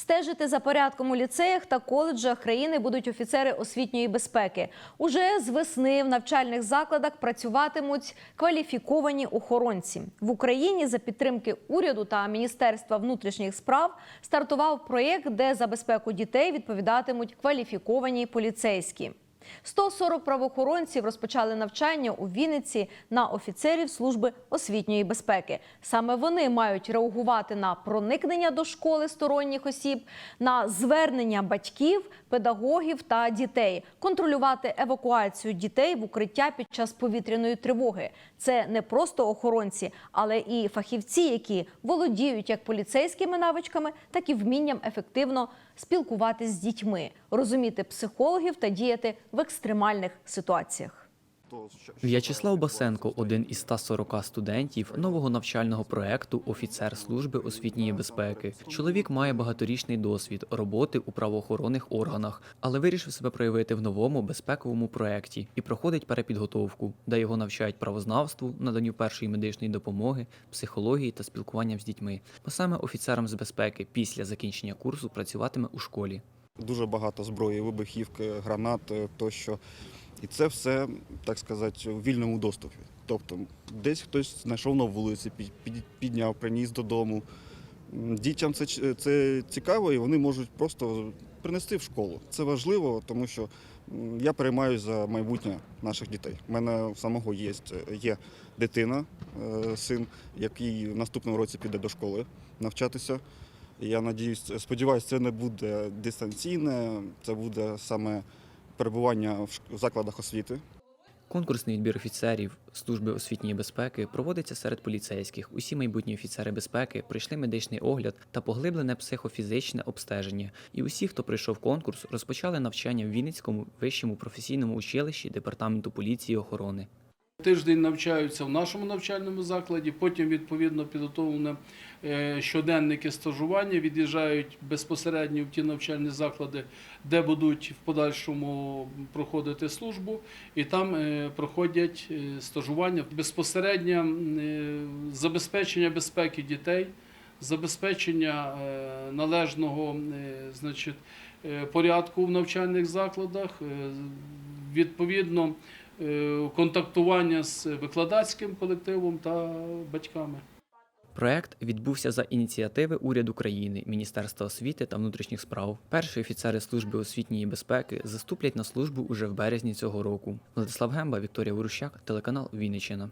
Стежити за порядком у ліцеях та коледжах країни будуть офіцери освітньої безпеки. Уже з весни в навчальних закладах працюватимуть кваліфіковані охоронці. В Україні за підтримки уряду та Міністерства внутрішніх справ стартував проєкт, де за безпеку дітей відповідатимуть кваліфіковані поліцейські. 140 правоохоронців розпочали навчання у Вінниці на офіцерів служби освітньої безпеки. Саме вони мають реагувати на проникнення до школи сторонніх осіб, на звернення батьків, педагогів та дітей, контролювати евакуацію дітей в укриття під час повітряної тривоги. Це не просто охоронці, але і фахівці, які володіють як поліцейськими навичками, так і вмінням ефективно спілкуватись з дітьми, розуміти психологів та діяти в екстремальних ситуаціях. В'ячеслав Басенко один із 140 студентів нового навчального проекту Офіцер служби освітньої безпеки. Чоловік має багаторічний досвід роботи у правоохоронних органах, але вирішив себе проявити в новому безпековому проекті і проходить перепідготовку, де його навчають правознавству, наданню першої медичної допомоги, психології та спілкуванням з дітьми. Бо саме офіцером з безпеки після закінчення курсу працюватиме у школі. Дуже багато зброї, вибухівки, гранат е, тощо. І це все, так сказати, у вільному доступі. Тобто десь хтось знайшов на вулиці, під- під- підняв, приніс додому. Дітям це, це цікаво, і вони можуть просто принести в школу. Це важливо, тому що я переймаюся за майбутнє наших дітей. У мене в самого є, є дитина, е, син, який в наступному році піде до школи навчатися. Я надіюсь, сподіваюся, це не буде дистанційне, це буде саме перебування в закладах освіти. Конкурсний відбір офіцерів служби освітньої безпеки проводиться серед поліцейських. Усі майбутні офіцери безпеки пройшли медичний огляд та поглиблене психофізичне обстеження. І усі, хто пройшов конкурс, розпочали навчання в Вінницькому вищому професійному училищі департаменту поліції і охорони. Тиждень навчаються в нашому навчальному закладі, потім відповідно підготовлені е, щоденники стажування, від'їжджають безпосередньо в ті навчальні заклади, де будуть в подальшому проходити службу, і там е, проходять е, стажування. Безпосередньо забезпечення безпеки дітей, забезпечення належного значить, порядку в навчальних закладах, відповідно контактування з викладацьким колективом та батьками. Проект відбувся за ініціативи уряду країни, Міністерства освіти та внутрішніх справ. Перші офіцери служби освітньої безпеки заступлять на службу уже в березні цього року. Владислав Гемба, Вікторія Ворущак, телеканал Вінниччина.